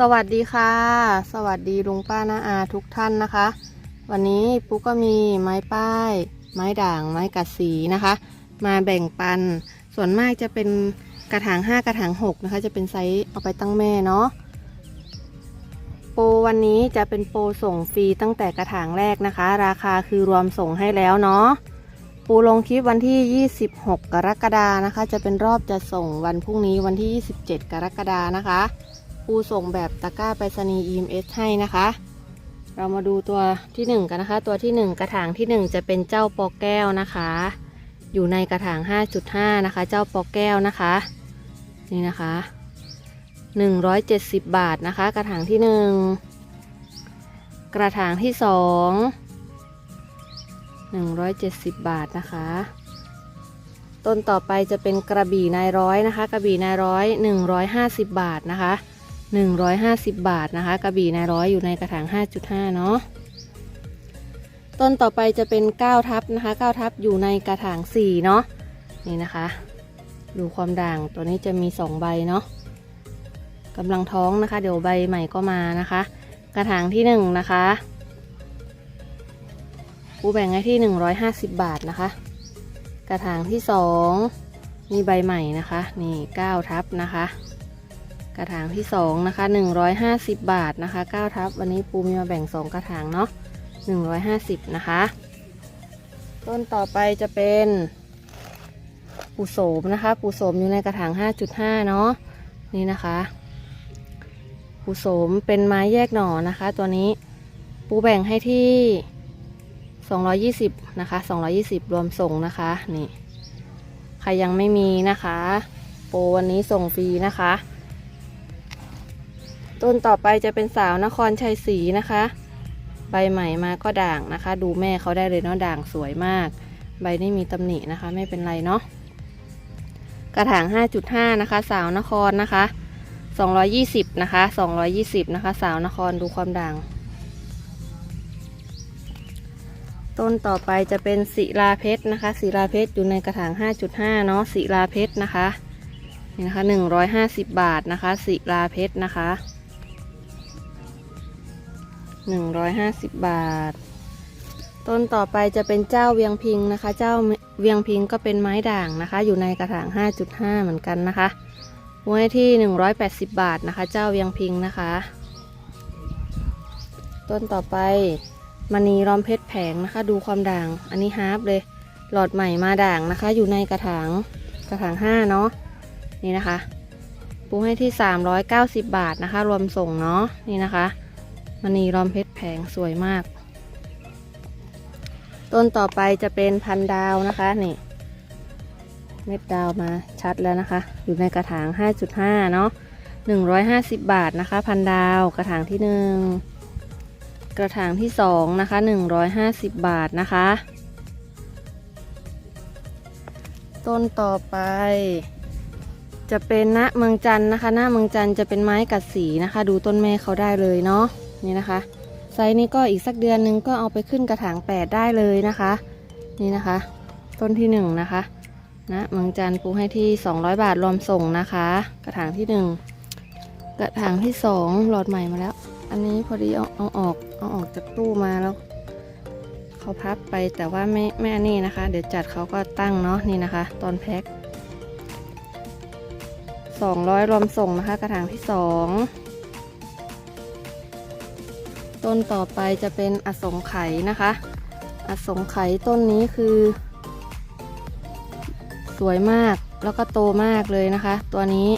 สวัสดีค่ะ สวัสดีลุงป้าน้าอาทุกท่านนะคะ วันนี้ปุ๊กก็มีไม้ป้าย ไม้ด่าง ไม้กัดสีนะคะ มาแบ่งปัน ส่วนมากจะเป็นกระถาง 5 กระถาง 6 นะคะ จะเป็นไซส์เอาไปตั้งแม่เนาะ โปรวันนี้จะเป็นโปรส่งฟรีตั้งแต่กระถางแรกนะคะ ราคาคือรวมส่งให้แล้วเนาะ ปูลงคลิปวันที่ 26 กรกฎานะคะ จะเป็นรอบจะส่งวันพรุ่งนี้วันที่ 27 กรกฎานะคะ ปูส่งแบบตะกร้าไปรษณีย์ EMS ให้นะคะ เรามาดูตัวที่ 1 กันนะคะ ตัวที่ 1 กระถางที่ 1 จะเป็นเจ้าปอแก้วนะคะ อยู่ในกระถาง 5.5 นะคะ เจ้าปอแก้วนะคะ นี่นะคะ 170 บาทนะคะ กระถางที่ 1 กระถางที่ 2 170 บาทนะคะต้นต่อไปจะเป็นกระบี่นายร้อยนะคะ กระบี่นายร้อย 150 บาทนะคะ 150 บาทนะคะกระบี่นายร้อยอยู่ในกระถาง 5.5 เนาะต้นต่อไปจะเป็น 9 ทับนะคะ 9 ทับอยู่ในกระถาง 4 เนาะนี่นะคะ ดูความด่างตัวนี้จะมี 2 ใบเนาะกำลังท้องนะคะ เดี๋ยวใบใหม่ก็มานะคะ กระถางที่ 1 นะคะปูแบ่งให้ที่ 150 บาทนะคะ กระถางที่ 2 มีใบใหม่นะคะ นี่ 9 ทับนะคะ กระถางที่2นะคะ150 บาทนะคะ9ทับวันนี้ปูมีมาแบ่ง2กระถางเนาะ150นะคะ ต้นต่อไปจะเป็นปูโสมนะคะ ปูโสมอยู่ในกระถาง 5.5 เนาะนี่นะคะปูโสมเป็นไม้แยกหน่อนะคะ ตัวนี้ปูแบ่งให้ที่ 220 นะคะ 220 รวมส่งนะคะนี่ใครยังไม่มีนะคะ โปรวันนี้ส่งฟรีนะคะ ต้นต่อไปจะเป็นสาวนครชัยศรีนะคะ ใบใหม่มาก็ด่างนะคะ ดูแม่เขาได้เลยเนาะด่างสวยมาก ใบไม่มีตำหนินะคะ ไม่เป็นไรเนาะกระถาง 5.5 นะคะ สาวนครนะคะ 220 นะคะ 220 นะคะ สาวนครดูความด่าง ต้นต่อไปจะเป็นศิลาเพชรนะคะศิลาเพชรอยู่ในกระถาง 5.5 เนาะศิลาเพชรนะคะนี่นะคะ 150 บาทนะคะศิลาเพชรนะคะ 150 บาท ต้นต่อไปจะเป็นเจ้าเวียงพิงนะคะ เจ้าเวียงพิงก็เป็นไม้ด่างนะคะ อยู่ในกระถาง 5.5 เหมือนกันนะคะไว้ที่ 180 บาทนะคะ เจ้าเวียงพิงนะคะ ต้นต่อไปมณีล้อมเพชรแผงนะคะ ดูความด่าง อันนี้ฮาร์ปเลย หลอดใหม่มาด่างนะคะ อยู่ในกระถางกระถางห้าเนาะ นี่นะคะ ปูให้ที่ 390 บาทนะคะ รวมส่งเนาะ นี่นะคะ มณีล้อมเพชรแผงสวยมาก ต้นต่อไปจะเป็นพันดาวนะคะนี่เม็ดดาวมาชัดแล้วนะคะ อยู่ในกระถาง 5.5 เนาะ150 บาทนะคะ พันดาวกระถางที่หนึ่งกระถางที่สองนะคะ 150 บาทนะคะ ต้นต่อไป จะเป็นณเมืองจันนะคะ หน้าเมืองจันจะเป็นไม้กัดสีนะคะ ดูต้นแม่เขาได้เลยเนาะ นี่นะคะ ไซส์นี้ก็อีกสักเดือนนึงก็เอาไปขึ้นกระถางแปดได้เลยนะคะ นี่นะคะ ต้นที่หนึ่งนะคะณเมืองจันทร์ปูให้ที่ 200 บาทรวมส่งนะคะ กระถางที่หนึ่งกระถางที่สองหลอดใหม่มาแล้ว อันนี้พอดีเอาเอาออกเอาออกจากตู้มาแล้วเขาพับไปแต่ว่าไม่ไม่อันนี้นะคะ เดี๋ยวจัดเขาก็ตั้งเนาะนี่นะคะ ตอนแพ็ค200รวมส่งนะคะ กระถางที่ 2 ต้นต่อไปจะเป็นอสงไขยนะคะ อสงไขยต้นนี้คือ สวยมากแล้วก็โตมากเลยนะคะ ตัวนี้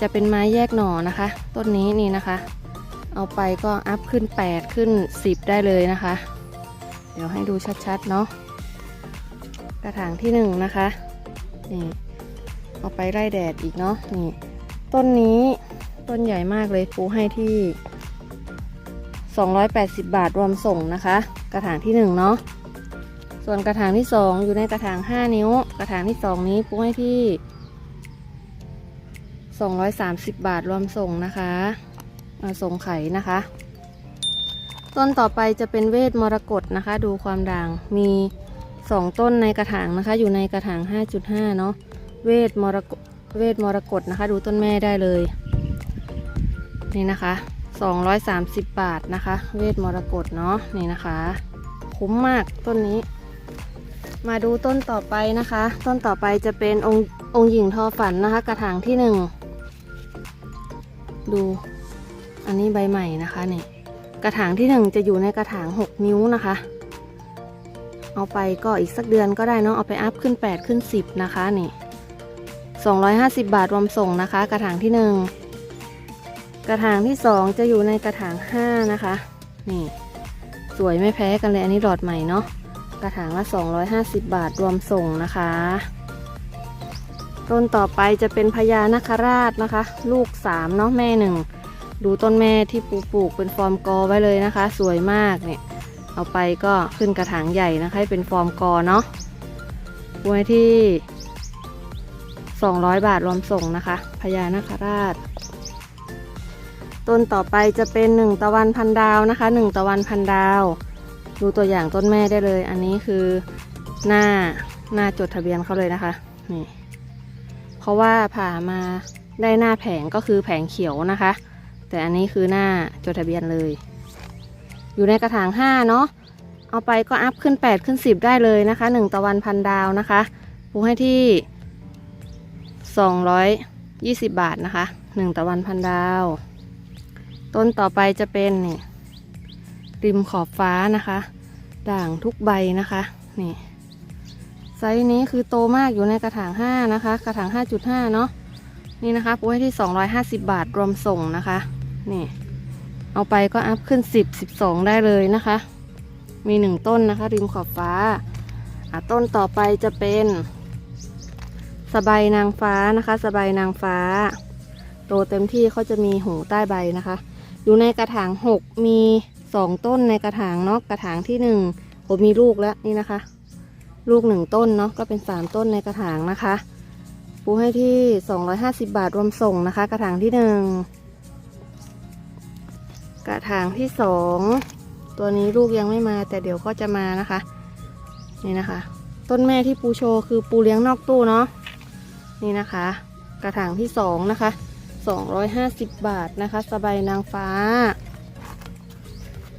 จะเป็นไม้แยกหน่อนะคะ ต้นนี้นี่นะคะ เอาไปก็อัพขึ้น 8 ขึ้น 10 ได้เลยนะคะ เดี๋ยวให้ดูชัดๆเนาะกระถางที่1นงนะคะนี่เอาไปไล่แดดอีกเนาะนี่ต้นนี้ต้นใหญ่มากเลยปูให้ที่ 280 บาทรวมส่งนะคะ กระถางที่1เนาะส่วนกระถางที่ 2 อยู่ในกระถาง 5 นิ้ว กระถางที่ 2 นี้ปูให้ที่ 230 บาทรวมส่งนะคะมาส่งไข่นะคะ ต้นต่อไปจะเป็นเวทมรกตนะคะ ดูความด่างมี 2 ต้นในกระถางนะคะ อยู่ในกระถาง 5.5 เนาะเวทมรกตเวทมรกตนะคะ ดูต้นแม่ได้เลย นี่นะคะ 230 บาทนะคะ เวทมรกตเนาะนี่นะคะ คุ้มมากต้นนี้ มาดูต้นต่อไปนะคะ ต้นต่อไปจะเป็นองค์องค์หญิงทอฝันนะคะ กระถางที่หนึ่งดูอันนี้ใบใหม่นะคะนี่กระถางที่หนึ่งจะอยู่ในกระถาง 6 นิ้วนะคะ เอาไปก็อีกสักเดือนก็ได้เนาะเอาไปอัพขึ้น 8 ขึ้น 10 นะคะนี่250 บาทรวมส่งนะคะ กระถางที่หนึ่ง กระถางที่สองจะอยู่ในกระถาง5นะคะ นี่ สวยไม่แพ้กันเลยอันนี้หลอดใหม่เนาะกระถางละ 250 บาทรวมส่งนะคะ ต้นต่อไปจะเป็นพญานาคราชนะคะ ลูก3เนาะแม่หนึ่งดูต้นแม่ที่ปูปลูกเป็นฟอร์มกอไว้เลยนะคะ สวยมากเนี่ย เอาไปก็ขึ้นกระถางใหญ่นะคะให้เป็นฟอร์มกอเนาะไว้ที่ 200 บาทรวมส่งนะคะพญานาคราช ต้นต่อไปจะเป็นหนึ่งตะวันพันดาวนะคะหนึ่งตะวันพันดาว ดูตัวอย่างต้นแม่ได้เลย อันนี้คือหน้าหน้าจดทะเบียนเขาเลยนะคะนี่เพราะว่าผ่ามาได้หน้าแผงก็คือแผงเขียวนะคะ แต่อันนี้คือหน้าจดทะเบียนเลย อยู่ในกระถาง5เนาะเอาไปก็อัพขึ้น 8 ขึ้น 10 ได้เลยนะคะ1ตะวันพันดาวนะคะปูให้ที่ 220 บาทนะคะ1ตะวันพันดาว ต้นต่อไปจะเป็นนี่ริมขอบฟ้านะคะ ด่างทุกใบนะคะนี่ไซส์นี้คือโตมากอยู่ในกระถาง 5 นะคะ กระถาง 5.5 เนาะนี่นะคะปูให้ที่ 250 บาทรวมส่งนะคะ นี่ เอาไปก็อัพขึ้น 10 12 ได้เลยนะคะ มีหนึ่งต้นนะคะ ริมขอบฟ้าอะต้นต่อไปจะเป็นสบายนางฟ้านะคะ สบายนางฟ้า โตเต็มที่เขาจะมีหูใต้ใบนะคะ อยู่ในกระถาง6มีสองต้นในกระถางเนาะกระถางที่หนึ่งผมมีลูกแล้วนี่นะคะ ลูกหนึ่งต้นเนาะก็เป็นสามต้นในกระถางนะคะปูให้ที่250บาทรวมส่งนะคะ กระถางที่หนึ่งกระถางที่สองตัวนี้ลูกยังไม่มาแต่เดี๋ยวก็จะมานะคะ นี่นะคะ ต้นแม่ที่ปูโชว์คือปูเลี้ยงนอกตู้เนาะนี่นะคะ กระถางที่สองนะคะ 250 บาทนะคะ สบายนางฟ้า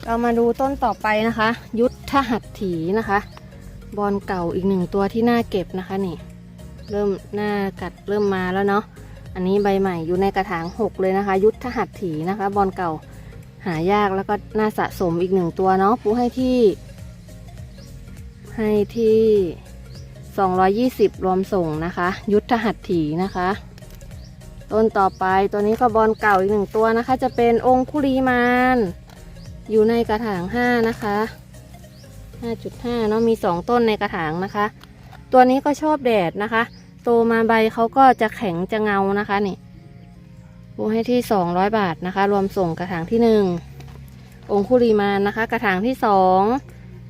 เรามาดูต้นต่อไปนะคะ ยุทธหัตถีนะคะ บอลเก่าอีกหนึ่งตัวที่น่าเก็บนะคะนี่ เริ่มหน้ากัดเริ่มมาแล้วเนาะอันนี้ใบใหม่อยู่ในกระถาง 6 เลยนะคะ ยุทธหัตถีนะคะ บอลเก่าหายากแล้วก็น่าสะสมอีกหนึ่งตัวเนาะปูให้ที่ ให้ที่ 220 รวมส่งนะคะ ยุทธหัตถีนะคะ ต้นต่อไปตัวนี้ก็บอลเก่าอีกหนึ่งตัวนะคะ จะเป็นองคุลีมานอยู่ในกระถาง5นะคะ5.5เนาะมี2ต้นในกระถางนะคะ ตัวนี้ก็ชอบแดดนะคะ โตมาใบเขาก็จะแข็งจะเงานะคะนี่ปูให้ที่200บาทนะคะ รวมส่งกระถางที่1องคุลีมานนะคะ กระถางที่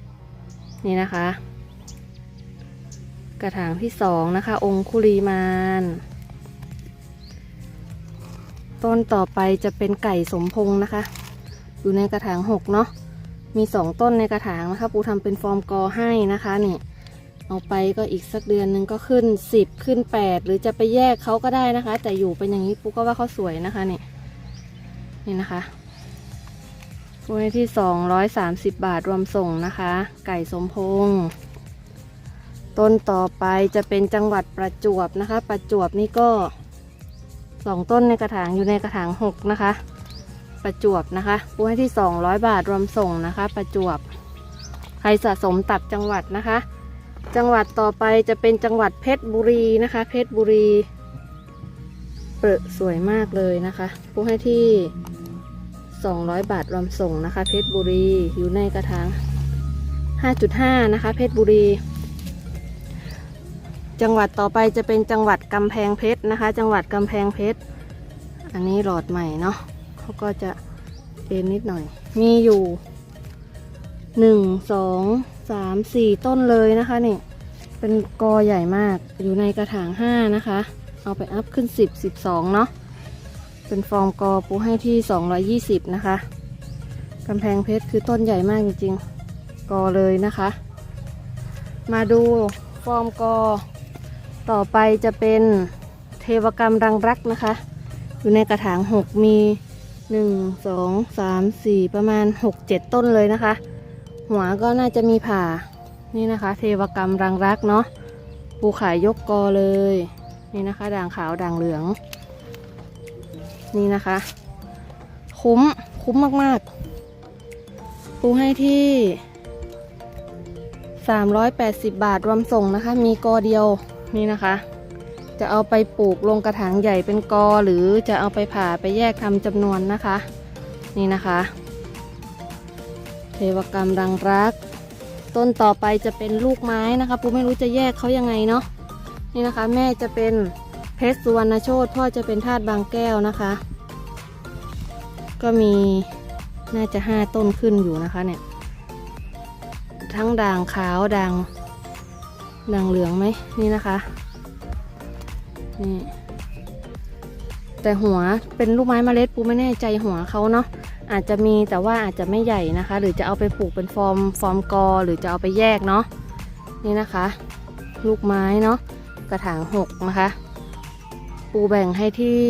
2นี่นะคะ กระถางที่2นะคะ องคุลีมาน ต้นต่อไปจะเป็นไก่สมพงษ์นะคะ อยู่ในกระถางหกเนาะมีสองต้นในกระถางนะคะ ปูทำเป็นฟอร์มกอให้นะคะนี่เอาไปก็อีกสักเดือนหนึ่งก็ขึ้นสิบขึ้นแปดหรือจะไปแยกเขาก็ได้นะคะ แต่อยู่เป็นอย่างนี้ปูก็ว่าเขาสวยนะคะนี่นี่นะคะปูให้ที่สองร้อยสามสิบบาทรวมส่งนะคะ ไก่สมพงษ์ต้นต่อไปจะเป็นจังหวัดประจวบนะคะ ประจวบนี่ก็ สองต้นในกระถางอยู่ในกระถางหกนะคะ ประจวบนะคะปูให้ที่200บาทรวมส่งนะคะ ประจวบ ใครสะสมตัดจังหวัดนะคะ จังหวัดต่อไปจะเป็นจังหวัดเพชรบุรีนะคะ เพชรบุรีเปรอะสวยมากเลยนะคะปูให้ที่200บาทรวมส่งนะคะ เพชรบุรีอยู่ในกระถาง5.5นะคะ เพชรบุรี จังหวัดต่อไปจะเป็นจังหวัดกำแพงเพชรนะคะ จังหวัดกำแพงเพชร อันนี้หลอดใหม่เนาะเขาก็จะเอ็นนิดหน่อย มีอยู่หนึ่งสองสามสี่ต้นเลยนะคะนี่เป็นกอใหญ่มากอยู่ในกระถางห้านะคะ เอาไปอัพขึ้นสิบสิบสองเนาะเป็นฟอร์มกอปูให้ที่สองร้อยี่สิบนะคะกำแพงเพชรคือต้นใหญ่มากจริงๆ กอเลยนะคะ มาดูฟอร์มกอ ต่อไปจะเป็นเทวกรรมรังรักนะคะ อยู่ในกระถางหกมีหนึ่งสองสามสี่ประมาณหกเจ็ดต้นเลยนะคะ หัวก็น่าจะมีผ่านี่นะคะ เทวกรรมรังรักเนาะปูขายยกกอเลย นี่นะคะ ด่างขาวด่างเหลือง นี่นะคะ คุ้มคุ้มมากๆ ปูให้ที่ 380 บาทรวมส่งนะคะ มีกอเดียว นี่นะคะ จะเอาไปปลูกลงกระถางใหญ่เป็นกอหรือจะเอาไปผ่าไปแยกทำจำนวนนะคะ นี่นะคะ เทวกรรมรังรัก ต้นต่อไปจะเป็นลูกไม้นะคะปูไม่รู้จะแยกเขายังไงเนาะนี่นะคะ แม่จะเป็นเพชรสุวรรณโชตพ่อจะเป็นธาตุบางแก้วนะคะ ก็มีน่าจะห้าต้นขึ้นอยู่นะคะเนี่ย ทั้งด่างขาวด่าง ด่างเหลืองไหมนี่นะคะนี่แต่หัวเป็นลูกไม้เมล็ดปูไม่แน่ใจหัวเขาเนาะอาจจะมีแต่ว่าอาจจะไม่ใหญ่นะคะ หรือจะเอาไปปลูกเป็นฟอร์มฟอร์มกอ หรือจะเอาไปแยกเนาะนี่นะคะ ลูกไม้เนาะกระถางหกนะคะ ปูแบ่งให้ที่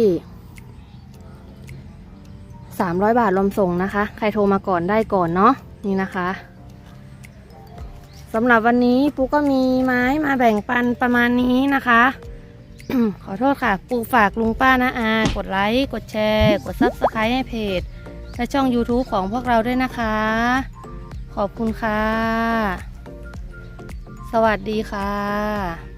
300 บาทรวมส่งนะคะ ใครโทรมาก่อนได้ก่อนเนาะนี่นะคะ สำหรับวันนี้ปูก็มีไม้มาแบ่งปันประมาณนี้นะคะ ขอโทษค่ะ ปูฝากลุงป้านะอา กดไลค์ กดแชร์ กดซับสไครต์ให้เพจ และช่อง YouTube ของพวกเราด้วยนะคะ ขอบคุณค่ะ สวัสดีค่ะ